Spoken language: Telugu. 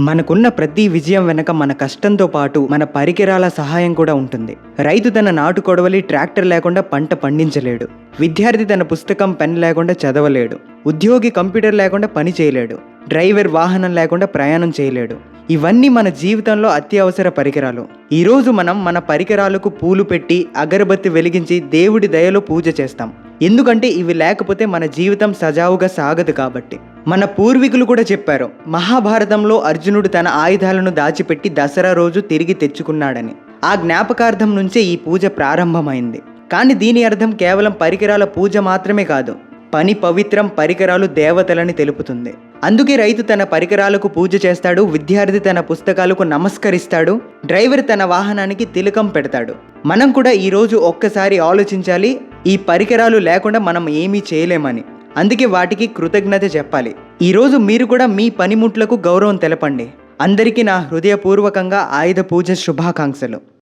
మనకున్న ప్రతి విజయం వెనక మన కష్టంతో పాటు మన పరికరాల సహాయం కూడా ఉంటుంది. రైతు తన నాటు కొడవలి ట్రాక్టర్ లేకుండా పంట పండించలేడు. విద్యార్థి తన పుస్తకం పెన్ లేకుండా చదవలేడు. ఉద్యోగి కంప్యూటర్ లేకుండా పని చేయలేడు. డ్రైవర్ వాహనం లేకుండా ప్రయాణం చేయలేడు. ఇవన్నీ మన జీవితంలో అత్యవసర పరికరాలు. ఈరోజు మనం మన పరికరాలకు పూలు పెట్టి అగరబత్తి వెలిగించి దేవుడి దయలో పూజ చేస్తాం. ఎందుకంటే ఇవి లేకపోతే మన జీవితం సజావుగా సాగదు కాబట్టి. మన పూర్వీకులు కూడా చెప్పారు మహాభారతంలో అర్జునుడు తన ఆయుధాలను దాచిపెట్టి దసరా రోజు తిరిగి తెచ్చుకున్నాడని. ఆ జ్ఞాపకార్థం నుంచే ఈ పూజ ప్రారంభమైంది. కానీ దీని అర్థం కేవలం పరికరాల పూజ మాత్రమే కాదు పని పవిత్రం పరికరాలు దేవతలని తెలుపుతుంది. అందుకే రైతు తన పరికరాలకు పూజ చేస్తాడు విద్యార్థి తన పుస్తకాలకు నమస్కరిస్తాడు డ్రైవర్ తన వాహనానికి తిలకం పెడతాడు. మనం కూడా ఈరోజు ఒక్కసారి ఆలోచించాలి ఈ పరికరాలు లేకుండా మనం ఏమీ చేయలేమని. అందుకే వాటికి కృతజ్ఞత చెప్పాలి. ఈరోజు మీరు కూడా మీ పనిముట్లకు గౌరవం తెలపండి. అందరికీ నా హృదయపూర్వకంగా ఆయుధ పూజ శుభాకాంక్షలు.